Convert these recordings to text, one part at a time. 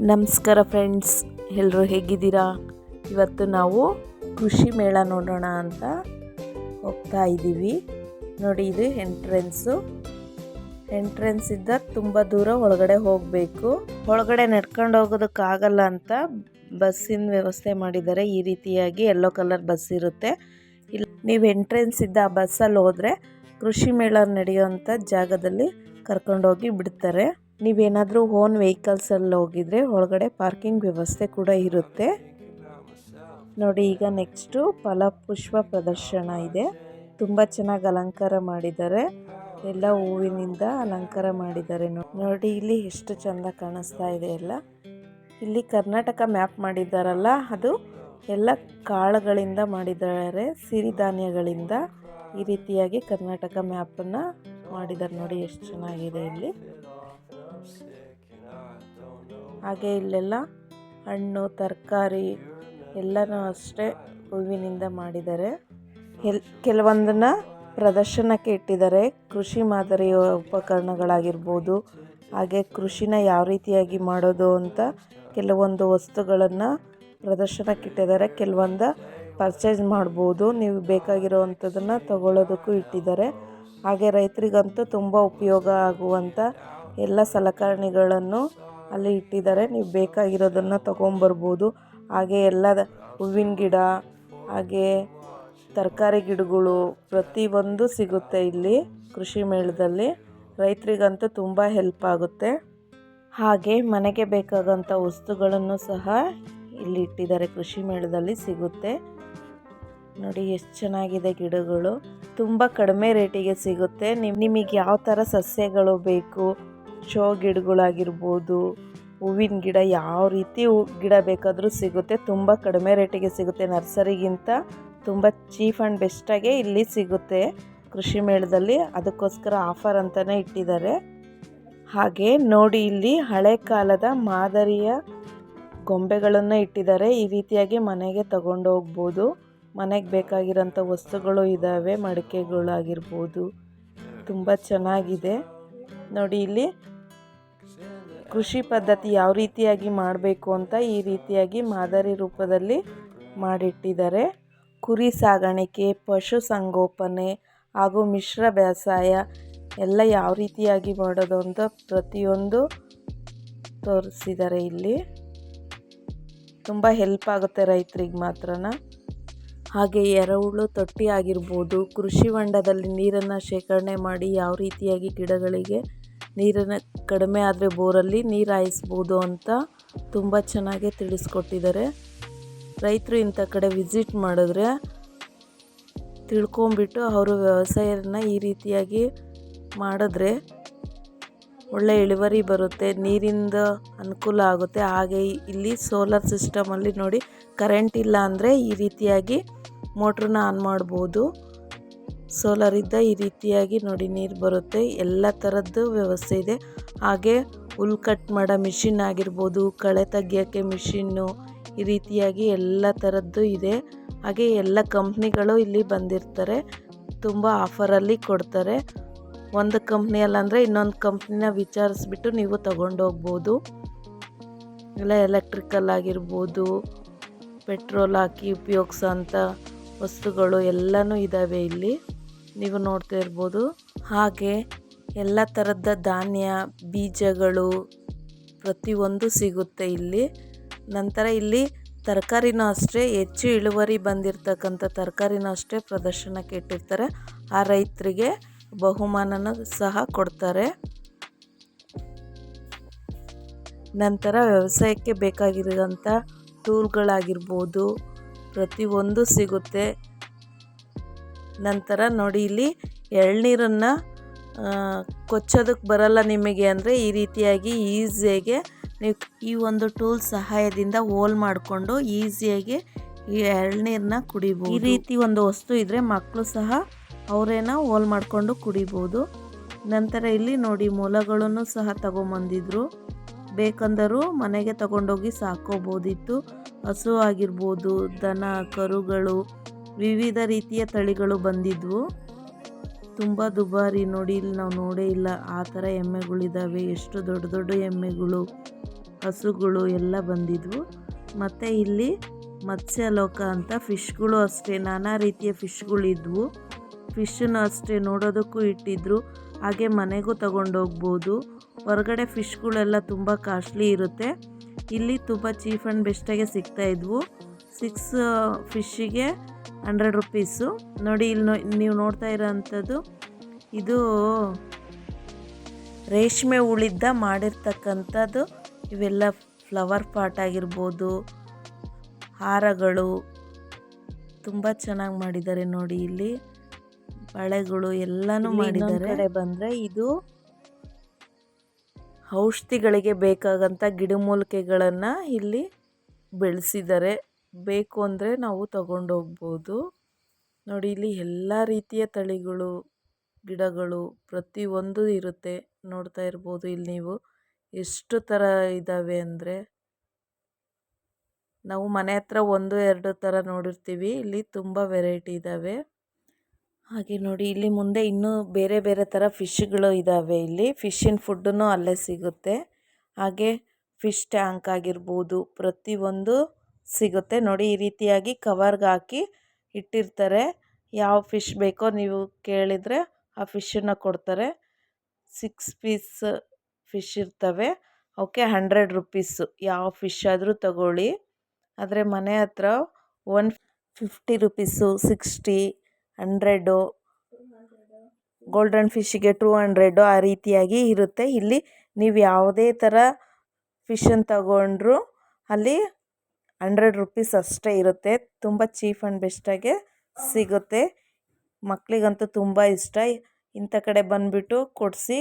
ನಮಸ್ಕಾರ ಫ್ರೆಂಡ್ಸ್ ಎಲ್ಲರೂ ಹೇಗಿದ್ದೀರಾ? ಇವತ್ತು ನಾವು ಕೃಷಿ ಮೇಳ ನೋಡೋಣ ಅಂತ ಹೋಗ್ತಾ ಇದ್ದೀವಿ. ನೋಡಿ, ಇದು ಎಂಟ್ರೆನ್ಸು. ಎಂಟ್ರೆನ್ಸಿಂದ ತುಂಬ ದೂರ ಒಳಗಡೆ ಹೋಗಬೇಕು. ಒಳಗಡೆ ನಡ್ಕೊಂಡು ಹೋಗೋದಕ್ಕಾಗಲ್ಲ ಅಂತ ಬಸ್ಸಿನ ವ್ಯವಸ್ಥೆ ಮಾಡಿದ್ದಾರೆ. ಈ ರೀತಿಯಾಗಿ ಯೆಲ್ಲೋ ಕಲರ್ ಬಸ್ ಇರುತ್ತೆ. ಇಲ್ಲಿ ನೀವು ಎಂಟ್ರೆನ್ಸ್ ಇದ್ದ ಆ ಬಸ್ಸಲ್ಲಿ ಹೋದರೆ ಕೃಷಿ ಮೇಳ ನಡೆಯುವಂಥ ಜಾಗದಲ್ಲಿ ಕರ್ಕೊಂಡೋಗಿ ಬಿಡ್ತಾರೆ. ನೀವೇನಾದರೂ ಓನ್ ವೆಹಿಕಲ್ಸಲ್ಲಿ ಹೋಗಿದ್ರೆ ಒಳಗಡೆ ಪಾರ್ಕಿಂಗ್ ವ್ಯವಸ್ಥೆ ಕೂಡ ಇರುತ್ತೆ. ನೋಡಿ, ಈಗ ನೆಕ್ಸ್ಟು ಫಲಪುಷ್ಪ ಪ್ರದರ್ಶನ ಇದೆ. ತುಂಬ ಚೆನ್ನಾಗಿ ಅಲಂಕಾರ ಮಾಡಿದ್ದಾರೆ. ಎಲ್ಲ ಹೂವಿನಿಂದ ಅಲಂಕಾರ ಮಾಡಿದ್ದಾರೆ ನೋಡಿ. ಇಲ್ಲಿ ಎಷ್ಟು ಚೆಂದ ಕಾಣಿಸ್ತಾ ಇದೆ ಎಲ್ಲ. ಇಲ್ಲಿ ಕರ್ನಾಟಕ ಮ್ಯಾಪ್ ಮಾಡಿದ್ದಾರಲ್ಲ, ಅದು ಎಲ್ಲ ಕಾಳುಗಳಿಂದ ಮಾಡಿದ್ದಾರೆ ಸಿರಿಧಾನ್ಯಗಳಿಂದ ಈ ರೀತಿಯಾಗಿ ಕರ್ನಾಟಕ ಮ್ಯಾಪನ್ನು ಮಾಡಿದ್ದಾರೆ ನೋಡಿ, ಎಷ್ಟು ಚೆನ್ನಾಗಿದೆ ಇಲ್ಲಿ. ಹಾಗೆ ಇಲ್ಲೆಲ್ಲ ಹಣ್ಣು, ತರಕಾರಿ ಎಲ್ಲನೂ ಅಷ್ಟೇ ಹೂವಿನಿಂದ ಮಾಡಿದ್ದಾರೆ. ಎಲ್ ಕೆಲವೊಂದನ್ನು ಪ್ರದರ್ಶನಕ್ಕೆ ಇಟ್ಟಿದ್ದಾರೆ. ಕೃಷಿ ಮಾದರಿಯ ಉಪಕರಣಗಳಾಗಿರ್ಬೋದು, ಹಾಗೆ ಕೃಷಿನ ಯಾವ ರೀತಿಯಾಗಿ ಮಾಡೋದು ಅಂತ ಕೆಲವೊಂದು ವಸ್ತುಗಳನ್ನು ಪ್ರದರ್ಶನಕ್ಕೆ ಇಟ್ಟಿದ್ದಾರೆ. ಕೆಲವೊಂದು ಪರ್ಚೇಸ್ ಮಾಡ್ಬೋದು, ನೀವು ಬೇಕಾಗಿರೋವಂಥದ್ದನ್ನು ತಗೊಳ್ಳೋದಕ್ಕೂ ಇಟ್ಟಿದ್ದಾರೆ. ಹಾಗೆ ರೈತರಿಗಂತೂ ತುಂಬ ಉಪಯೋಗ ಆಗುವಂಥ ಎಲ್ಲ ಸಲಕರಣೆಗಳನ್ನು ಅಲ್ಲಿ ಇಟ್ಟಿದ್ದಾರೆ. ನೀವು ಬೇಕಾಗಿರೋದನ್ನು ತಗೊಂಬರ್ಬೋದು. ಹಾಗೆ ಎಲ್ಲ ಹೂವಿನ ಗಿಡ, ಹಾಗೆ ತರಕಾರಿ ಗಿಡಗಳು ಪ್ರತಿಯೊಂದು ಸಿಗುತ್ತೆ ಇಲ್ಲಿ ಕೃಷಿ ಮೇಳದಲ್ಲಿ. ರೈತರಿಗಂತೂ ತುಂಬ ಹೆಲ್ಪ್ ಆಗುತ್ತೆ. ಹಾಗೆ ಮನೆಗೆ ಬೇಕಾಗೋಂಥ ವಸ್ತುಗಳನ್ನು ಸಹ ಇಲ್ಲಿ ಇಟ್ಟಿದ್ದಾರೆ. ಕೃಷಿ ಮೇಳದಲ್ಲಿ ಸಿಗುತ್ತೆ. ನೋಡಿ ಎಷ್ಟು ಚೆನ್ನಾಗಿದೆ ಗಿಡಗಳು. ತುಂಬ ಕಡಿಮೆ ರೇಟಿಗೆ ಸಿಗುತ್ತೆ. ನಿಮ್, ನಿಮಗೆ ಯಾವ ಥರ ಸಸ್ಯಗಳು ಬೇಕು ಶೋ ಗಿಡಗಳಾಗಿರ್ಬೋದು, ಹೂವಿನ ಗಿಡ ಯಾವ ರೀತಿ ಹೂ ಗಿಡ ಬೇಕಾದರೂ ಸಿಗುತ್ತೆ, ತುಂಬ ಕಡಿಮೆ ರೇಟಿಗೆ ಸಿಗುತ್ತೆ, ನರ್ಸರಿಗಿಂತ ತುಂಬ ಚೀಪ್ ಆ್ಯಂಡ್ ಬೆಸ್ಟಾಗೆ ಇಲ್ಲಿ ಸಿಗುತ್ತೆ ಕೃಷಿ ಮೇಳದಲ್ಲಿ. ಅದಕ್ಕೋಸ್ಕರ ಆಫರ್ ಅಂತಲೇ ಇಟ್ಟಿದ್ದಾರೆ. ಹಾಗೆ ನೋಡಿ ಇಲ್ಲಿ ಹಳೆ ಕಾಲದ ಮಾದರಿಯ ಗೊಂಬೆಗಳನ್ನು ಇಟ್ಟಿದ್ದಾರೆ. ಈ ರೀತಿಯಾಗಿ ಮನೆಗೆ ತಗೊಂಡು ಹೋಗ್ಬೋದು. ಮನೆಗೆ ಬೇಕಾಗಿರೋಂಥ ವಸ್ತುಗಳು ಇದ್ದಾವೆ, ಮಡಿಕೆಗಳಾಗಿರ್ಬೋದು. ತುಂಬ ಚೆನ್ನಾಗಿದೆ. ನೋಡಿ ಇಲ್ಲಿ ಕೃಷಿ ಪದ್ಧತಿ ಯಾವ ರೀತಿಯಾಗಿ ಮಾಡಬೇಕು ಅಂತ ಈ ರೀತಿಯಾಗಿ ಮಾದರಿ ರೂಪದಲ್ಲಿ ಮಾಡಿಟ್ಟಿದ್ದಾರೆ. ಕುರಿ ಸಾಗಾಣಿಕೆ, ಪಶು ಸಂಗೋಪನೆ ಹಾಗೂ ಮಿಶ್ರ ಬೇಸಾಯ ಎಲ್ಲ ಯಾವ ರೀತಿಯಾಗಿ ಮಾಡೋದು ಅಂತ ಪ್ರತಿಯೊಂದು ತೋರಿಸಿದ್ದಾರೆ ಇಲ್ಲಿ. ತುಂಬ ಹೆಲ್ಪ್ ಆಗುತ್ತೆ ರೈತರಿಗೆ ಮಾತ್ರನ. ಹಾಗೆ ಎರೆಹುಳು ತೊಟ್ಟಿ ಆಗಿರ್ಬೋದು ಕೃಷಿ ಹೊಂಡದಲ್ಲಿ ನೀರನ್ನು ಶೇಖರಣೆ ಮಾಡಿ ಯಾವ ರೀತಿಯಾಗಿ ಗಿಡಗಳಿಗೆ ನೀರನ್ನು ಕಡಿಮೆ ಆದರೆ ಬೋರಲ್ಲಿ ನೀರು ಹಾಯಿಸ್ಬೋದು ಅಂತ ತುಂಬ ಚೆನ್ನಾಗಿ ತಿಳಿಸ್ಕೊಟ್ಟಿದ್ದಾರೆ. ರೈತರು ಇಂಥ ಕಡೆ ವಿಸಿಟ್ ಮಾಡಿದ್ರೆ ತಿಳ್ಕೊಂಬಿಟ್ಟು ಅವರು ವ್ಯವಸಾಯನ ಈ ರೀತಿಯಾಗಿ ಮಾಡಿದ್ರೆ ಒಳ್ಳೆ ಇಳುವರಿ ಬರುತ್ತೆ, ನೀರಿಂದ ಅನುಕೂಲ ಆಗುತ್ತೆ. ಹಾಗೆ ಇಲ್ಲಿ ಸೋಲಾರ್ ಸಿಸ್ಟಮಲ್ಲಿ ನೋಡಿ ಕರೆಂಟ್ ಇಲ್ಲ ಅಂದರೆ ಈ ರೀತಿಯಾಗಿ ಮೋಟ್ರನ್ನ ಆನ್ ಮಾಡ್ಬೋದು. ಸೋಲಾರಿಂದ ಈ ರೀತಿಯಾಗಿ ನೋಡಿ ನೀರು ಬರುತ್ತೆ. ಎಲ್ಲ ಥರದ್ದು ವ್ಯವಸ್ಥೆ ಇದೆ. ಹಾಗೆ ಹುಲ್ ಕಟ್ ಮಾಡೋ ಮಿಷಿನ್ ಆಗಿರ್ಬೋದು, ಕಳೆ ತೆಗಿಯೋಕ್ಕೆ ಮಿಷಿನ್ನು ಈ ರೀತಿಯಾಗಿ ಎಲ್ಲ ಥರದ್ದು ಇದೆ. ಹಾಗೆ ಎಲ್ಲ ಕಂಪ್ನಿಗಳು ಇಲ್ಲಿ ಬಂದಿರ್ತಾರೆ. ತುಂಬ ಆಫರಲ್ಲಿ ಕೊಡ್ತಾರೆ. ಒಂದು ಕಂಪ್ನಿಯಲ್ಲಂದರೆ ಇನ್ನೊಂದು ಕಂಪ್ನಿನ ವಿಚಾರಿಸ್ಬಿಟ್ಟು ನೀವು ತಗೊಂಡೋಗ್ಬೋದು. ಎಲ್ಲ ಎಲೆಕ್ಟ್ರಿಕಲ್ ಆಗಿರ್ಬೋದು ಪೆಟ್ರೋಲ್ ಹಾಕಿ ಉಪಯೋಗಿಸೋಂಥ ವಸ್ತುಗಳು ಎಲ್ಲನೂ ಇದ್ದಾವೆ ಇಲ್ಲಿ. ನೀವು ನೋಡ್ತಾ ಇರ್ಬೋದು. ಹಾಗೆ ಎಲ್ಲ ಥರದ ಧಾನ್ಯ, ಬೀಜಗಳು ಪ್ರತಿಯೊಂದು ಸಿಗುತ್ತೆ ಇಲ್ಲಿ. ನಂತರ ಇಲ್ಲಿ ತರಕಾರಿನೂ ಅಷ್ಟೇ, ಹೆಚ್ಚು ಇಳುವರಿ ಬಂದಿರತಕ್ಕಂಥ ತರಕಾರಿನೂ ಅಷ್ಟೇ ಪ್ರದರ್ಶನಕ್ಕೆ ಇಟ್ಟಿರ್ತಾರೆ. ಆ ರೈತರಿಗೆ ಬಹುಮಾನನ ಸಹ ಕೊಡ್ತಾರೆ. ನಂತರ ವ್ಯವಸಾಯಕ್ಕೆ ಬೇಕಾಗಿರುವಂಥ ಟೂಲ್ಗಳಾಗಿರ್ಬೋದು ಪ್ರತಿಯೊಂದು ಸಿಗುತ್ತೆ. ನಂತರ ನೋಡಿ ಇಲ್ಲಿ ಎಳ್ನೀರನ್ನು ಕೊಚ್ಚೋದಕ್ಕೆ ಬರಲ್ಲ ನಿಮಗೆ ಅಂದರೆ ಈ ರೀತಿಯಾಗಿ ಈಸಿಯಾಗಿ ನೀವು ಈ ಒಂದು ಟೂಲ್ ಸಹಾಯದಿಂದ ಹೋಲ್ ಮಾಡಿಕೊಂಡು ಈಸಿಯಾಗಿ ಈ ಎಳ್ನೀರನ್ನ ಕುಡಿಬೋದು. ಈ ರೀತಿ ಒಂದು ವಸ್ತು ಇದ್ದರೆ ಮಕ್ಕಳು ಸಹ ಅವರೇನ ಹೋಲ್ ಮಾಡಿಕೊಂಡು ಕುಡಿಬೋದು. ನಂತರ ಇಲ್ಲಿ ನೋಡಿ ಮೊಲಗಳನ್ನು ಸಹ ತಗೊಂಬಂದಿದ್ರು. ಬೇಕಂದರೂ ಮನೆಗೆ ತಗೊಂಡೋಗಿ ಸಾಕೋಬೋದಿತ್ತು. ಹಸು ಆಗಿರ್ಬೋದು, ದನ, ಕರುಗಳು, ವಿವಿಧ ರೀತಿಯ ತಳಿಗಳು ಬಂದಿದ್ವು. ತುಂಬ ದುಬಾರಿ ನೋಡಿ ಇಲ್ಲಿ ನಾವು ನೋಡೇ ಇಲ್ಲ. ಆ ಥರ ಎಮ್ಮೆಗಳಿದ್ದಾವೆ ಎಷ್ಟು ದೊಡ್ಡ ದೊಡ್ಡ ಎಮ್ಮೆಗಳು, ಹಸುಗಳು ಎಲ್ಲ ಬಂದಿದ್ವು. ಮತ್ತು ಇಲ್ಲಿ ಮತ್ಸ್ಯಲೋಕ ಅಂತ ಫಿಶ್ಗಳು ಅಷ್ಟೇ. ನಾನಾ ರೀತಿಯ ಫಿಶ್ಗಳಿದ್ವು ಫಿಶನ್ನು ಅಷ್ಟೇ ನೋಡೋದಕ್ಕೂ ಇಟ್ಟಿದ್ರು. ಹಾಗೆ ಮನೆಗೂ ತಗೊಂಡೋಗ್ಬೋದು. ಹೊರಗಡೆ ಫಿಶ್ಗಳೆಲ್ಲ ತುಂಬ ಕಾಸ್ಟ್ಲಿ ಇರುತ್ತೆ. ಇಲ್ಲಿ ತುಂಬ ಚೀಪ್ ಆ್ಯಂಡ್ ಬೆಸ್ಟಾಗೆ ಸಿಗ್ತಾಯಿದ್ವು ಸಿಕ್ಸ್ ಫಿಶ್ಶಿಗೆ ಹಂಡ್ರೆಡ್ ರುಪೀಸು ನೋಡಿ ಇಲ್ಲಿ ನೋ ನೀವು ನೋಡ್ತಾ ಇರೋವಂಥದ್ದು ಇದು ರೇಷ್ಮೆ ಉಳಿದ್ದ ಮಾಡಿರ್ತಕ್ಕಂಥದ್ದು. ಇವೆಲ್ಲ ಫ್ಲವರ್ ಪಾಟ್ ಆಗಿರ್ಬೋದು ಹಾರಗಳು ತುಂಬ ಚೆನ್ನಾಗಿ ಮಾಡಿದ್ದಾರೆ ನೋಡಿ ಇಲ್ಲಿ. ಬಳೆಗಳು ಎಲ್ಲನೂ ಮಾಡಿದ್ದಾರೆ. ಬಂದರೆ ಇದು ಔಷಧಿಗಳಿಗೆ ಬೇಕಾಗಂಥ ಗಿಡಮೂಲಿಕೆಗಳನ್ನು ಇಲ್ಲಿ ಬೆಳೆಸಿದ್ದಾರೆ ಬೇಕು ಅಂದರೆ ನಾವು ತಗೊಂಡೋಗ್ಬೋದು. ನೋಡಿ, ಇಲ್ಲಿ ಎಲ್ಲ ರೀತಿಯ ತಳಿಗಳು, ಗಿಡಗಳು ಪ್ರತಿಯೊಂದು ಇರುತ್ತೆ. ನೋಡ್ತಾ ಇರ್ಬೋದು ಇಲ್ಲಿ ನೀವು ಎಷ್ಟು ಥರ ಇದ್ದಾವೆ ಅಂದರೆ. ನಾವು ಮನೆ ಹತ್ರ ಒಂದು, ಎರಡು ಥರ ನೋಡಿರ್ತೀವಿ. ಇಲ್ಲಿ ತುಂಬ ವೆರೈಟಿ ಇದ್ದಾವೆ ಹಾಗೆ ನೋಡಿ, ಇಲ್ಲಿ ಮುಂದೆ ಇನ್ನೂ ಬೇರೆ ಬೇರೆ ಥರ ಫಿಶ್ಗಳು ಇದ್ದಾವೆ ಇಲ್ಲಿ. ಫಿಶ್ಶಿನ ಫುಡ್ಡೂ ಅಲ್ಲೇ ಸಿಗುತ್ತೆ. ಹಾಗೆ ಫಿಶ್ ಟ್ಯಾಂಕ್ ಆಗಿರ್ಬೋದು, ಪ್ರತಿಯೊಂದು ಸಿಗುತ್ತೆ. ನೋಡಿ, ಈ ರೀತಿಯಾಗಿ ಕವರ್ಗೆ ಹಾಕಿ ಇಟ್ಟಿರ್ತಾರೆ. ಯಾವ ಫಿಶ್ ಬೇಕೋ ನೀವು ಕೇಳಿದರೆ ಆ ಫಿಶ್ಶನ್ನು ಕೊಡ್ತಾರೆ. ಸಿಕ್ಸ್ ಪೀಸ್ ಫಿಶ್ ಇರ್ತವೆ. Okay, hundred rupees. ಯಾವ ಫಿಶ್ ಆದರೂ ತಗೊಳ್ಳಿ. ಆದರೆ ಮನೆ ಹತ್ರ one fifty rupees, sixty hundred. Golden ಫಿಶ್ಶಿಗೆ two hundred ಆ ರೀತಿಯಾಗಿ ಇರುತ್ತೆ. ಇಲ್ಲಿ ನೀವು ಯಾವುದೇ ಥರ ಫಿಶನ್ನು ತಗೊಂಡ್ರು ಅಲ್ಲಿ ಹಂಡ್ರೆಡ್ ರುಪೀಸ್ ಅಷ್ಟೇ ಇರುತ್ತೆ. ತುಂಬ ಚೀಪ್ ಆ್ಯಂಡ್ ಬೆಸ್ಟಾಗೆ ಸಿಗುತ್ತೆ. ಮಕ್ಕಳಿಗಂತೂ ತುಂಬ ಇಷ್ಟ. ಇಂಥ ಕಡೆ ಬಂದುಬಿಟ್ಟು ಕೊಡಿಸಿ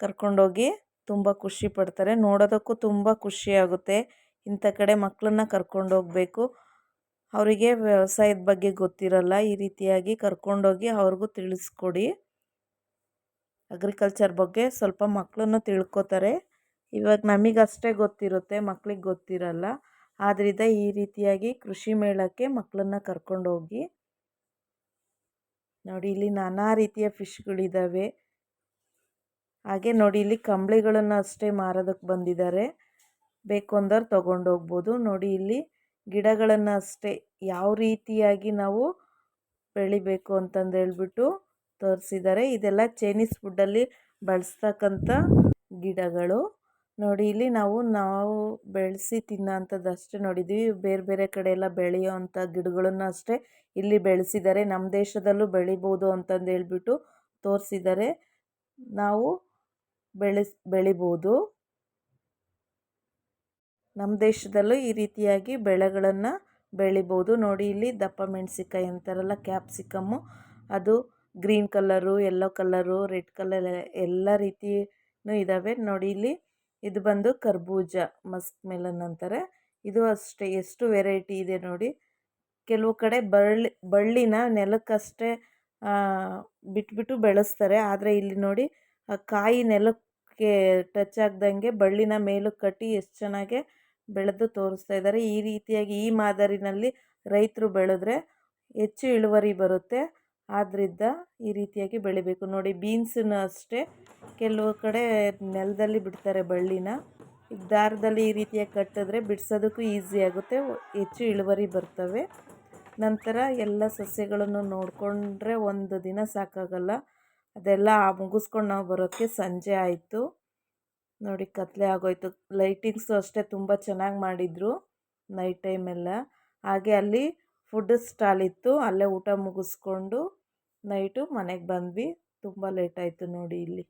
ಕರ್ಕೊಂಡೋಗಿ ತುಂಬ ಖುಷಿ ಪಡ್ತಾರೆ. ನೋಡೋದಕ್ಕೂ ತುಂಬ ಖುಷಿಯಾಗುತ್ತೆ ಇಂಥ ಕಡೆ ಮಕ್ಕಳನ್ನ ಕರ್ಕೊಂಡೋಗಬೇಕು. ಅವರಿಗೆ ವ್ಯವಸಾಯದ ಬಗ್ಗೆ ಗೊತ್ತಿರಲ್ಲ, ಈ ರೀತಿಯಾಗಿ ಕರ್ಕೊಂಡೋಗಿ ಅವ್ರಿಗೂ ತಿಳಿಸ್ಕೊಡಿ. ಅಗ್ರಿಕಲ್ಚರ್ ಬಗ್ಗೆ ಸ್ವಲ್ಪ ಮಕ್ಕಳನ್ನು ತಿಳ್ಕೊತಾರೆ. ಇವಾಗ ನಮಗಷ್ಟೇ ಗೊತ್ತಿರುತ್ತೆ, ಮಕ್ಳಿಗೆ ಗೊತ್ತಿರಲ್ಲ. ಆದ್ದರಿಂದ ಈ ರೀತಿಯಾಗಿ ಕೃಷಿ ಮೇಳಕ್ಕೆ ಮಕ್ಕಳನ್ನ ಕರ್ಕೊಂಡೋಗಿ ನೋಡಿ, ಇಲ್ಲಿ ನಾನಾ ರೀತಿಯ ಫಿಶ್ಗಳಿದ್ದಾವೆ ಹಾಗೆ ನೋಡಿ, ಇಲ್ಲಿ ಕಂಬಳಿಗಳನ್ನು ಅಷ್ಟೇ ಮಾರೋದಕ್ಕೆ ಬಂದಿದ್ದಾರೆ. ಬೇಕು ಅಂದವ್ರು ತೊಗೊಂಡೋಗ್ಬೋದು. ನೋಡಿ, ಇಲ್ಲಿ ಗಿಡಗಳನ್ನು ಅಷ್ಟೇ ಯಾವ ರೀತಿಯಾಗಿ ನಾವು ಬೆಳಿಬೇಕು ಅಂತಂದು ಹೇಳ್ಬಿಟ್ಟು ತೋರಿಸಿದ್ದಾರೆ. ಇದೆಲ್ಲ ಚೈನೀಸ್ ಫುಡ್ಡಲ್ಲಿ ಬಳಸ್ತಕ್ಕಂಥ ಗಿಡಗಳು. ನೋಡಿ, ಇಲ್ಲಿ ನಾವು ನಾವು ಬೆಳೆಸಿ ತಿನ್ನೋಂಥದ್ದು ಅಷ್ಟೇ ನೋಡಿದ್ದೀವಿ. ಬೇರೆ ಬೇರೆ ಕಡೆ ಎಲ್ಲ ಬೆಳೆಯೋ ಅಂಥ ಗಿಡಗಳನ್ನು ಅಷ್ಟೇ ಇಲ್ಲಿ ಬೆಳೆಸಿದ್ದಾರೆ. ನಮ್ಮ ದೇಶದಲ್ಲೂ ಬೆಳಿಬೋದು ಅಂತಂದು ಹೇಳ್ಬಿಟ್ಟು ತೋರಿಸಿದ್ದಾರೆ. ನಾವು ಬೆಳೆಸ್, ಬೆಳಿಬೋದು. ನಮ್ಮ ದೇಶದಲ್ಲೂ ಈ ರೀತಿಯಾಗಿ ಬೆಳೆಗಳನ್ನು ಬೆಳಿಬೋದು. ನೋಡಿ, ಇಲ್ಲಿ ದಪ್ಪ ಮೆಣಸಿನ್ಕಾಯಿ ಅಂತಾರಲ್ಲ ಕ್ಯಾಪ್ಸಿಕಮ್ಮು ಅದು green colour yellow colour, red colour ಎಲ್ಲ ರೀತಿಯೂ ಇದ್ದಾವೆ ನೋಡಿ, ಇಲ್ಲಿ ಇದು ಬಂದು ಕರ್ಬೂಜ, ಮಸ್ಕ್ ಮೆಲನ್ ಅಂತಾರೆ. ಇದು ಅಷ್ಟೇ, ಎಷ್ಟು ವೆರೈಟಿ ಇದೆ ನೋಡಿ. ಕೆಲವು ಕಡೆ ಬಳ್ಳಿ ಬಳ್ಳಿನ ನೆಲಕ್ಕಷ್ಟೇ ಬಿಟ್ಬಿಟ್ಟು ಬೆಳೆಸ್ತಾರೆ. ಆದರೆ ಇಲ್ಲಿ ನೋಡಿ ಕಾಯಿ ನೆಲಕ್ಕೆ ಟಚ್ ಆಗ್ದಂಗೆ ಬಳ್ಳಿನ ಮೇಲಕ್ಕೆ ಕಟ್ಟಿ ಎಷ್ಟು ಚೆನ್ನಾಗಿ ಬೆಳೆದು ತೋರಿಸ್ತಾ ಇದ್ದಾರೆ. ಈ ರೀತಿಯಾಗಿ ಈ ಮಾದರಿನಲ್ಲಿ ರೈತರು ಬೆಳೆದ್ರೆ ಹೆಚ್ಚು ಇಳುವರಿ ಬರುತ್ತೆ. ಆದ್ದರಿಂದ ಈ ರೀತಿಯಾಗಿ ಬೆಳಿಬೇಕು. ನೋಡಿ ಬೀನ್ಸನ್ನು ಅಷ್ಟೇ. ಕೆಲವು ಕಡೆ ನೆಲದಲ್ಲಿ ಬಿಡ್ತಾರೆ ಬಳ್ಳಿನ. ಈಗ ದಾರದಲ್ಲಿ ಈ ರೀತಿಯಾಗಿ ಕಟ್ಟಿದ್ರೆ ಬಿಡಿಸೋದಕ್ಕೂ ಈಸಿ ಆಗುತ್ತೆ. ಹೆಚ್ಚು ಇಳುವರಿ ಬರ್ತವೆ. ನಂತರ ಎಲ್ಲ ಸಸ್ಯಗಳನ್ನು ನೋಡಿಕೊಂಡ್ರೆ ಒಂದು ದಿನ ಸಾಕಾಗಲ್ಲ. ಅದೆಲ್ಲ ಮುಗಿಸ್ಕೊಂಡು ನಾವು ಬರೋಕ್ಕೆ ಸಂಜೆ ಆಯಿತು. ನೋಡಿ ಕತ್ತಲೆ ಆಗೋಯ್ತು. ಲೈಟಿಂಗ್ಸು ಅಷ್ಟೇ ತುಂಬ ಚೆನ್ನಾಗಿ ಮಾಡಿದರು ನೈಟ್ ಟೈಮೆಲ್ಲ. ಹಾಗೆ ಅಲ್ಲಿ ಫುಡ್ ಸ್ಟಾಲ್ ಇತ್ತು. ಅಲ್ಲೇ ಊಟ ಮುಗಿಸ್ಕೊಂಡು ನೈಟು ಮನೆಗೆ ಬಂದ್ವಿ. ತುಂಬ ಲೇಟ್ ಆಯಿತು ನೋಡಿ ಇಲ್ಲಿ.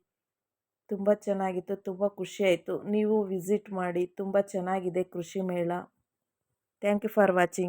ತುಂಬ ಚೆನ್ನಾಗಿತ್ತು, ತುಂಬ ಖುಷಿಯಾಯಿತು ನೀವು ವಿಸಿಟ್ ಮಾಡಿ, ತುಂಬ ಚೆನ್ನಾಗಿದೆ ಕೃಷಿ ಮೇಳ. Thank you for watching.